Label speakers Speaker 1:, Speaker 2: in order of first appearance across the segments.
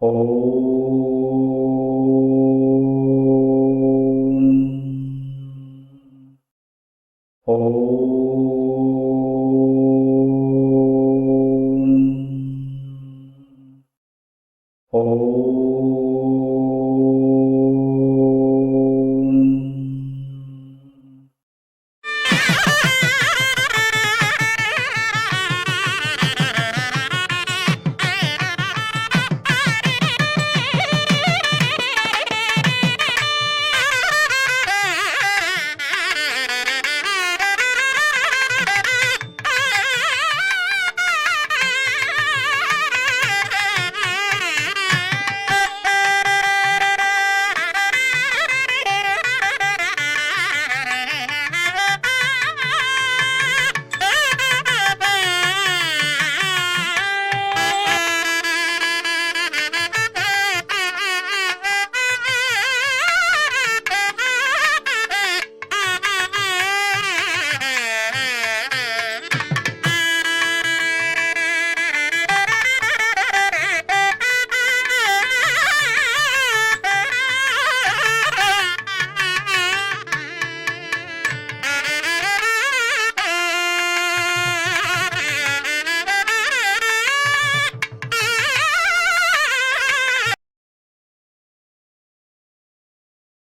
Speaker 1: Oh.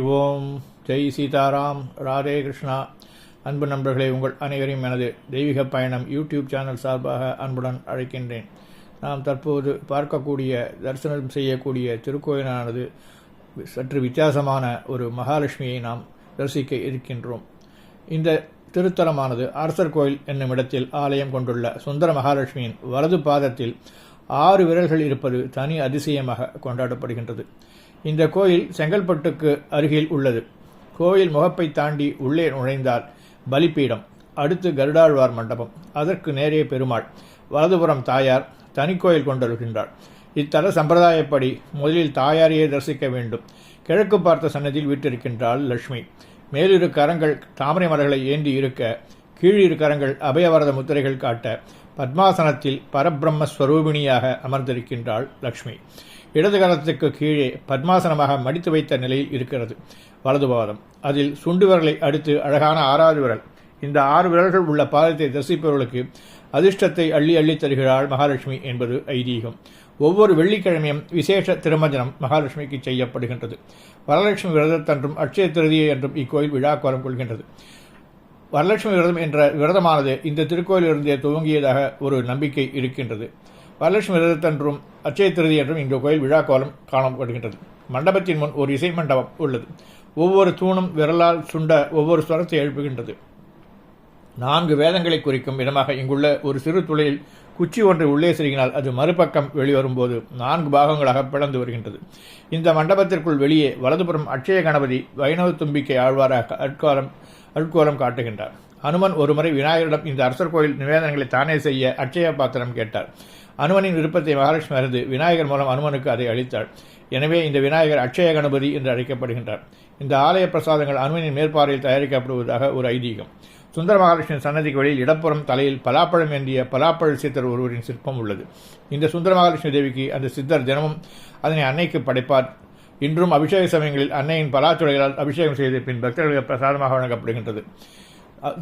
Speaker 1: ஓம். ஜெய் சீதாராம். ராதே கிருஷ்ணா. அன்பு நண்பர்களே உங்கள் அனைவரையும் எனது தெய்வீக பயணம் யூடியூப் சேனல் சார்பாக அன்புடன் அழைக்கின்றேன். நாம் தற்போது பார்க்கக்கூடிய தரிசனம் செய்யக்கூடிய திருக்கோயிலானது சற்று வித்தியாசமான ஒரு மகாலட்சுமியை நாம் தரிசிக்க இருக்கின்றோம். இந்த திருத்தலமானது அரசர் கோயில் என்னும் இடத்தில் ஆலயம் கொண்டுள்ள சுந்தர மகாலட்சுமியின் வலது பாதத்தில் ஆறு விரல்கள் இருப்பது தனி அதிசயமாக கொண்டாடப்படுகின்றது. இந்த கோயில் செங்கல்பட்டுக்கு அருகில் உள்ளது. கோயில் முகப்பை தாண்டி உள்ளே நுழைந்தால் பலிப்பீடம் அடுத்து கருடாழ்வார் மண்டபம். அதற்கு நேரே பெருமாள் வலதுபுறம் தாயார் தனிக்கோயில் கொண்டிருக்கின்றார் இத்தல சம்பிரதாயப்படி முதலில் தாயாரையே தரிசிக்க வேண்டும். கிழக்கு பார்த்த சன்னதியில் வீட்டிருக்கின்றாள் லட்சுமி. மேலிரு கரங்கள் தாமரை மலர்களை ஏந்தி இருக்க கீழிரு கரங்கள் அபயவரத முத்திரைகள் காட்ட பத்மாசனத்தில் பரபிரம்மஸ்வரூபிணியாக அமர்ந்திருக்கின்றாள் லக்ஷ்மி. இடது கரத்துக்கு கீழே பத்மாசனமாக மடித்து வைத்த நிலையில் இருக்கிறது. வலது பாதம். அதில் சுண்டு விரலை அடுத்து அழகான ஆறாவது விரல். இந்த ஆறு விரல்கள் உள்ள பாதத்தை தரிசிப்பவர்களுக்கு அதிர்ஷ்டத்தை அள்ளி அள்ளி தருகிறாள் மகாலட்சுமி என்பது ஐதீகம். ஒவ்வொரு வெள்ளிக்கிழமையும் விசேஷ திருமஞ்சனம் மகாலட்சுமிக்கு செய்யப்படுகின்றது. வரலட்சுமி விரதத்தன்றும் அட்சய திருதியை என்றும் இக்கோயில் விழா கோலம் கொள்கின்றது. வரலட்சுமி விரதம் என்ற விரதமானது இந்த திருக்கோயிலிருந்தே துவங்கியதாக ஒரு நம்பிக்கை இருக்கின்றது. வரலட்சுமி விரதத்தன்றும் அச்சய திருதி என்றும் இந்த கோயில் விழா கோலம் காணப்படுகின்றது. மண்டபத்தின் முன் ஒரு இசை மண்டபம் உள்ளது. ஒவ்வொரு தூணும் விரலால் சுண்ட ஒவ்வொரு ஸ்வரத்தை எழுப்புகின்றது. நான்கு வேதங்களை குறிக்கும் இடமாக இங்குள்ள ஒரு சிறு துளையில் குச்சி ஒன்றை உள்ளே செருகினால் அது மறுபக்கம் வெளிவரும்போது நான்கு பாகங்களாக பிளந்து வருகின்றது. இந்த மண்டபத்திற்குள் வெளியே வலதுபுறம் அட்சய கணபதி வைணவ தும்பிக்கை ஆழ்வாராக அட்காலம் அட்கோலம் காட்டுகின்றார். அனுமன் ஒருமுறை விநாயகரிடம் இந்த அரசர் கோயில் நிவேதனங்களை தானே செய்ய அட்சய பாத்திரம் கேட்டார். அனுமனின் விருப்பத்தை மகாலட்சுமி அறிந்து விநாயகர் மூலம் அனுமனுக்கு அதை அளித்தாள். எனவே இந்த விநாயகர் அட்சய கணபதி என்று அழைக்கப்படுகின்றார். இந்த ஆலய பிரசாதங்கள் அனுமனின் மேற்பார்வையில் தயாரிக்கப்படுவதாக ஒரு ஐதீகம். சுந்தர மகாலட்சுமி சன்னதிக்கு வெளியில் இடப்புறம் தலையில் பலாப்பழம் ஏந்திய பலாப்பழ சித்தர் ஒருவரின் சிற்பம் உள்ளது. இந்த சுந்தர மகாலட்சுமி தேவிக்கு அந்த சித்தர் தினமும் அதனை அன்னைக்கு படைப்பார். இன்றும் அபிஷேக சமயங்களில் அன்னையின் பலாச்சுடைகளால் அபிஷேகம் செய்து பின் பக்தர்களுக்கு பிரசாதமாக வழங்கப்படுகின்றது.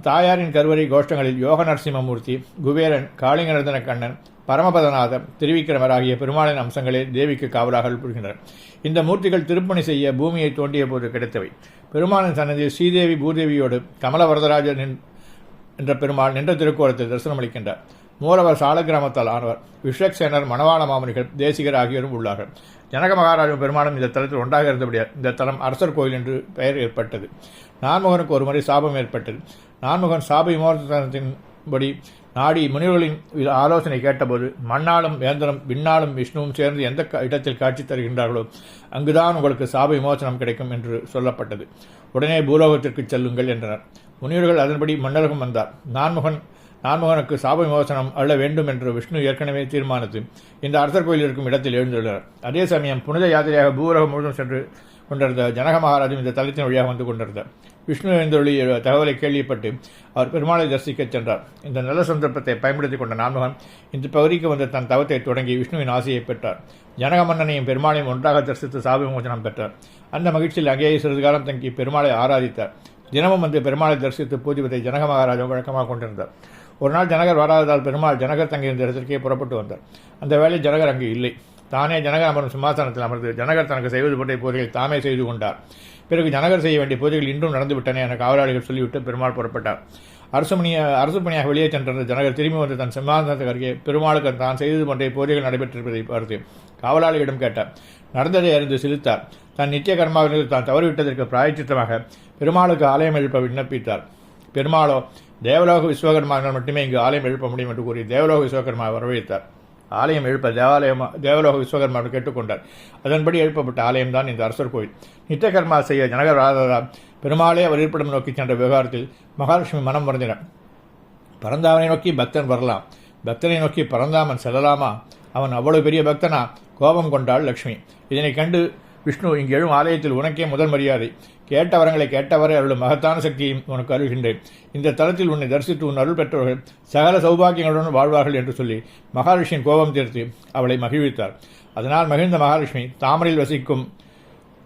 Speaker 1: தாயாரின் கருவறை கோஷ்டங்களில் யோக நரசிம்மமூர்த்தி குபேரன் காளிங்கநர்தன கண்ணன் பரமபதநாதம் திருவிக்கிரமர் ஆகிய பெருமாளின் அம்சங்களே தேவிக்கு காவலாக புரிகின்றன இந்த மூர்த்திகள் திருப்பணி செய்ய பூமியை தோண்டிய போது கிடைத்தவை. பெருமாளின் சன்னதியில் ஸ்ரீதேவி பூதேவியோடு கமலவரதராஜர் என்ற பெருமாள் நின்ற திருக்கோலத்தில் தரிசனம் அளிக்கின்றார். மூலவர் சாலகிராமத்தால் ஆனவர் விஸ்வக்சேனர் மணவாள மாமனிகள் தேசிகர் ஆகியோரும் உள்ளார்கள். ஜனக மகாராஜன் பெருமாளும் இந்த தலத்தில் ஒன்றாக இருந்தபடியார் இந்த தலம் அரசர் கோயில் என்று பெயர் ஏற்பட்டது. நான்முகனுக்கு ஒரு முறை சாபம் ஏற்பட்டது. நான்முகன் சாப விமோசனத்தின்படி நாடி முனிவர்களின் ஆலோசனை கேட்டபோது மண்ணாலும் வேந்தனும் விண்ணாலும் விஷ்ணுவும் சேர்ந்து எந்த இடத்தில் காட்சி தருகின்றார்களோ அங்குதான் உங்களுக்கு சாப விமோசனம் கிடைக்கும் என்று சொல்லப்பட்டது. உடனே பூலோகத்திற்கு செல்லுங்கள் என்றனர் முனிவர்கள் அதன்படி மன்னரகம் வந்தார். நான்முகன் நான்முகனுக்கு சாப விமோசனம் அள்ள வேண்டும் என்று விஷ்ணு ஏற்கனவே தீர்மானித்து இந்த அரசர் கோயில் இருக்கும் இடத்தில் எழுந்துள்ளார். அதே சமயம் புனித யாத்திரையாக பூரகம் முழுவதும் சென்று கொண்டிருந்த ஜனக மகாராஜும் இந்த தலத்தின் வழியாக வந்து கொண்டிருந்தார். விஷ்ணு எழுந்தொழி தகவலை கேள்விப்பட்டு அவர் பெருமாளை தரிசிக்கச் சென்றார். இந்த நல்ல சந்தர்ப்பத்தை பயன்படுத்திக் கொண்ட நான்முகன் இந்த பகுதிக்கு வந்து தன் தவத்தை தொடங்கி விஷ்ணுவின் ஆசையை பெற்றார். ஜனக மன்னனையும் பெருமாளையும் ஒன்றாக தரிசித்து சாப விமோசனம் பெற்றார். அந்த மகிழ்ச்சியில் அங்கேயே சிறிது காலம் தங்கி பெருமாளை ஆராதித்தார். தினமும் வந்து பெருமாளை தரிசித்து பூஜிப்பதை ஜனக மகாராஜா வழக்கமாக கொண்டிருந்தார். ஒரு நாள் ஜனகர் வராததால் பெருமாள் ஜனகர் தங்கியிருந்த இடத்திற்கே புறப்பட்டு வந்தார். அந்த வேளை ஜனகர் அங்கு இல்லை. தானே ஜனகர் அமரும் சிம்மாசனத்தில் அமர்ந்து ஜனகர் தனக்கு செய்வது போன்ற பூஜைகள் தாமே செய்து கொண்டார். பிறகு ஜனகர் செய்ய வேண்டிய பூஜைகள் இன்றும் நடந்துவிட்டன என காவலாளிகள் சொல்லிவிட்டு பெருமாள் புறப்பட்டார். அரசு பணிய அரசு பணியாக வெளியே சென்றிருந்த ஜனகர் திரும்பி வந்து தன் சிம்மாசனத்துக்கு அருகே பெருமாளுக்கு தான் செய்தது போன்ற பூஜைகள் நடைபெற்றிருப்பதை பார்த்து காவலாளியிடம் கேட்டார். நடந்ததை அறிந்து சிரித்தார். தன் நித்திய கர்மாவிலிருந்து தான் தவறிவிட்டதற்கு பிராயச்சித்தமாக பெருமாளுக்கு ஆலயம் எழுப்ப விண்ணப்பித்தார். பெருமாளோ தேவலோக விஸ்வகர்மாவினால் மட்டுமே இங்கு ஆலயம் எழுப்ப முடியும் என்று கூறி தேவலோக விஸ்வகர்மா வரவழைத்தார். ஆலயம் எழுப்ப தேவாலயம் தேவலோக விஸ்வகர்மாவை கேட்டுக்கொண்டார். அதன்படி எழுப்பப்பட்ட ஆலயம்தான் இந்த அரசர் கோயில். நித்தியகர்மா செய்ய ஜனகர் ராதா பெருமாளே அவர் இருப்பிடம் நோக்கி சென்ற விவகாரத்தில் மகாலட்சுமி மனம் வருந்தினார் பரந்தாமனை நோக்கி பக்தன் வரலாம். பக்தனை நோக்கி பரந்தாமன் செல்லலாமா? அவன் அவ்வளவு பெரிய பக்தனா? கோபம் கொண்டாள் லக்ஷ்மி இதனை கண்டு விஷ்ணு இங்கு எழும் ஆலயத்தில் உனக்கே முதல் மரியாதை. கேட்டவரங்களை கேட்டவரை அருளும் மகத்தான சக்தியும் உனக்கு அருள்கின்றேன். இந்த தலத்தில் உன்னை தரிசித்து உன் அருள் பெற்றவர்கள் சகல சௌபாகியங்களுடன் வாழ்வார்கள் என்று சொல்லி மகாலட்சுமியின் கோபம் தீர்த்து அவளை மகிழ்வித்தார். அதனால் மகிழ்ந்த மகாலட்சுமி தாமரையில் வசிக்கும்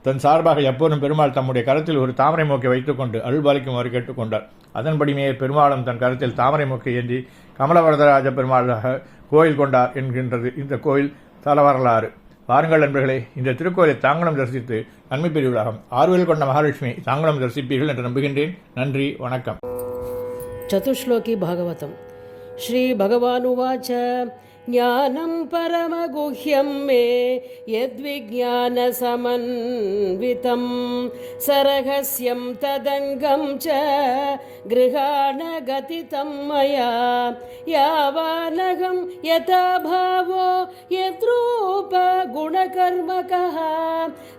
Speaker 1: தன் சார்பாக எப்போதும் பெருமாள் தம்முடைய கரத்தில் ஒரு தாமரை மூக்கை வைத்துக்கொண்டு அருள்பாலிக்குமாறு கேட்டுக்கொண்டார் அதன்படியே பெருமாளும் தன் கரத்தில் தாமரை மூக்கை ஏந்தி கமலவரதராஜ பெருமாளாக கோயில் கொண்டார் என்கின்றது. இந்த கோயில் தல பாருங்கள் நண்பர்களே இந்த திருக்கோயிலை தாங்களும் தரிசித்து நன்மை பெறுவதாகும் ஆர்வல் கொண்ட மகாலட்சுமி தாங்களும் தரிசிப்பீர்கள் என்று நம்புகின்றேன். நன்றி வணக்கம்.
Speaker 2: சதுஷ்லோகி பாகவதம். ஸ்ரீ பகவானுவாச்ச ज्ञानं परमगुह्यं मे यद्विज्ञानसमन्वितं। सरहस्यं तदङ्गं च गृहाणगतितं मया। यावानहं यथा भावो यद्रूपगुणकर्मकः,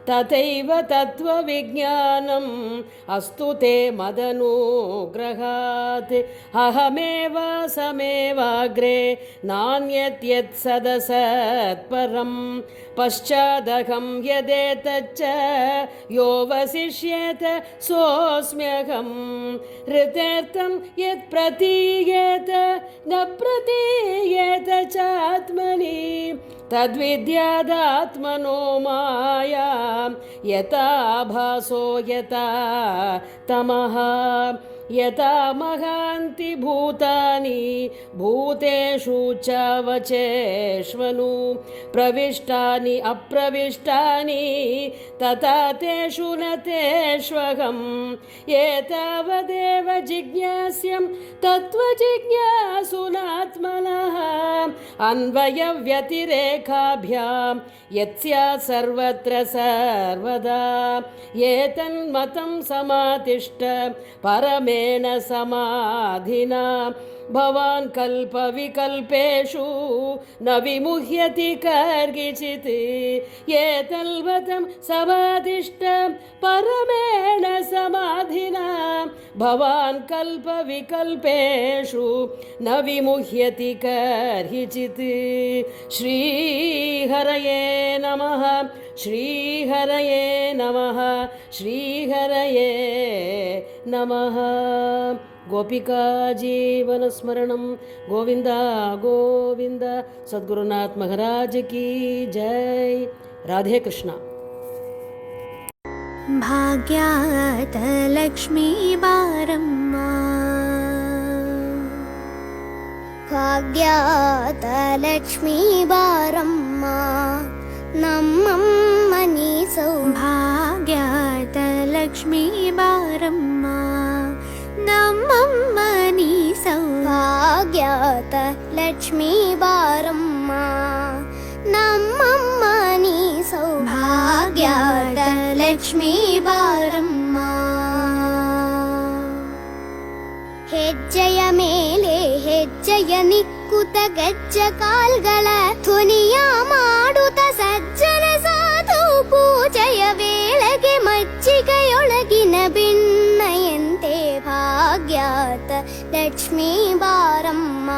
Speaker 2: तथैव तत्त्वविज्ञानम् अस्तु ते मदनुग्रहात्। अहमेव समेवाग्रे नान्यत् यत् सदसत्परं पश्चादहं यदेतच्च यो वसिष्येत सोऽस्म्यहं ऋतेर्थं यत् प्रतीयेत न प्रतीयेत चात्मनि तद्विद्यादात्मनो माया यथा भासो यथा तमः यथा महान्ति भूतानि भूतेषु च वचेष्वनु प्रविष्टानि अप्रविष्टानि तथा तेषु न तेष्वहम्। एतावदेव जिज्ञास्यं तत्त्वजिज्ञासुनात्मनः। अन्वयव्यतिरेकाभ्यां यत्स्यात् सर्वत्र सर्वदा। एतन्मतं समातिष्ठ परमेण समाधिना भवान् कल्पविकल्पेषु न विमुह्यति कर्गिचित्। एतल्वतं समाधिष्ठ परमेण समाधिना। भवान् कल्पविकल्पेषु न विमुह्यति कर्हिचित्। श्रीहरये नमः श्रीहरये नमः श्रीहरये नमः। गोपिका जीवनस्मरणं गोविन्द गोविन्द। सद्गुरुनाथ महाराज की जय। राधे कृष्ण
Speaker 3: ಭಾಗ್ಯಾತಲಕ್ಷ್ಮೀ ಬಾರಮ್ಮ ಭಾಗ್ಯಾತಲಕ್ಷ್ಮೀ ಬಾರಮ್ಮ ನಮ್ಮಮ್ಮ ನೀ ಸೌಭಾಗ್ಯಾತಲಕ್ಷ್ಮೀ ಬಾರಮ್ಮ ನಮ್ಮಮ್ಮ ನೀ ಸೌಭಾಗ್ಯಾತ ಲಕ್ಷ್ಮೀ ಬಾರಮ್ಮ ನಮ್ಮಮ್ಮ ನೀ ಸೌಭಾಗ್ಯಾತ ಲಕ್ಷ್ಮೀ ಬಾರಮ್ಮ ಹೆಜ್ಜೆಯ ಮೇಲೆ ಹೆಜ್ಜೆಯ ನಿಕ್ಕುತ ಗಜ್ಜ ಕಾಲ್ಗಳ ಧ್ವನಿಯ ಮಾಡುತ್ತ ಸಜ್ಜನ ಸಾಧು ಪೂಜೆಯ ವೇಳೆಗೆ ಮಜ್ಜಿಗೆಯೊಳಗಿನ ಬಿಣ್ಣಯಂತೆ ಭಾಗ್ಯಾತ ಲಕ್ಷ್ಮೀ ಬಾರಮ್ಮ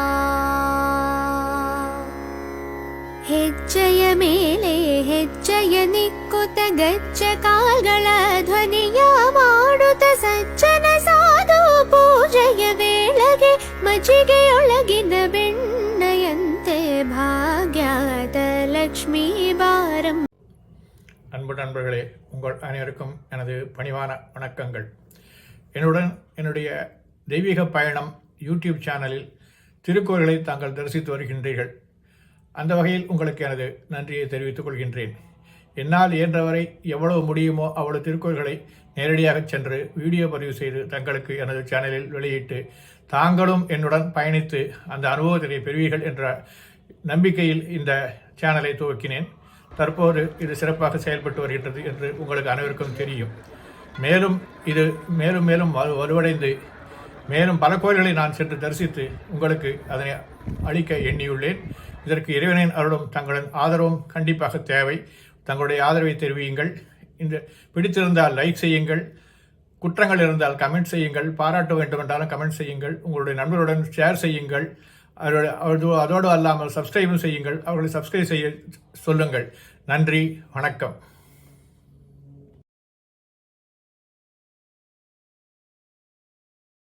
Speaker 3: ಹೆಜ್ಜೆಯ ಮೇಲೆ ಹೆಜ್ಜೆಯ ನಿಕ್ಕು
Speaker 4: ನಿಕ್ಕುತ ಗಚ್ಚ ಕಾಲ್ಗಳ ಧ್ವನಿಯ ಮಾಡುತ್ತ ಸಜ್ಜನ ಸಾಧು ಪೂಜೆಯ ವೇಳೆಗೆ ಮಜ್ಜಿಗೆಯೊಳಗಿನ ಬೆಣ್ಣೆಯಂತೆ ಭಾಗ್ಯದ ಲಕ್ಷ್ಮೀ ಬಾರಂ
Speaker 1: அன்பு நண்பர்களே உங்கள் அனைவருக்கும் எனது பணிவான வணக்கங்கள் என்னுடன் என்னுடைய தெய்வீக பயணம் யூடியூப் சேனலில் திருக்கோயில்களை தாங்கள் தரிசித்து வருகின்றீர்கள் அந்த வகையில் உங்களுக்கு எனது நன்றியை தெரிவித்துக் கொள்கின்றேன். என்னால் இயன்றவரை எவ்வளவு முடியுமோ அவ்வளவு திருக்கோள்களை நேரடியாக சென்று வீடியோ பதிவு செய்து தங்களுக்கு எனது சேனலில் வெளியிட்டு தாங்களும் என்னுடன் பயணித்து அந்த அனுபவத்தினை பெறுவீர்கள் என்ற நம்பிக்கையில் இந்த சேனலை துவக்கினேன். தற்போது இது சிறப்பாக செயல்பட்டு வருகின்றது என்று உங்களுக்கு அனைவருக்கும் தெரியும். மேலும் இது மேலும் மேலும் வலு- வலுவடைந்து மேலும் பல கோயில்களை நான் சென்று தரிசித்து உங்களுக்கு அதனை அளிக்க எண்ணியுள்ளேன். இதற்கு இறைவனின் அருளும் தங்களின் ஆதரவும் கண்டிப்பாக தேவை. தங்களுடைய ஆதரவை தெரிவியுங்கள். இந்த பிடித்திருந்தால் லைக் செய்யுங்கள். குற்றங்கள் இருந்தால் கமெண்ட் செய்யுங்கள். பாராட்ட வேண்டும் என்றாலும் கமெண்ட் செய்யுங்கள். உங்களுடைய நண்பர்களுடன் ஷேர் செய்யுங்கள். அதோடு அதோடு- அதோடு அல்லாமல் சப்ஸ்கிரைபும் செய்யுங்கள். அவர்களை சப்ஸ்கிரைப் செய்ய சொல்லுங்கள். நன்றி. வணக்கம்.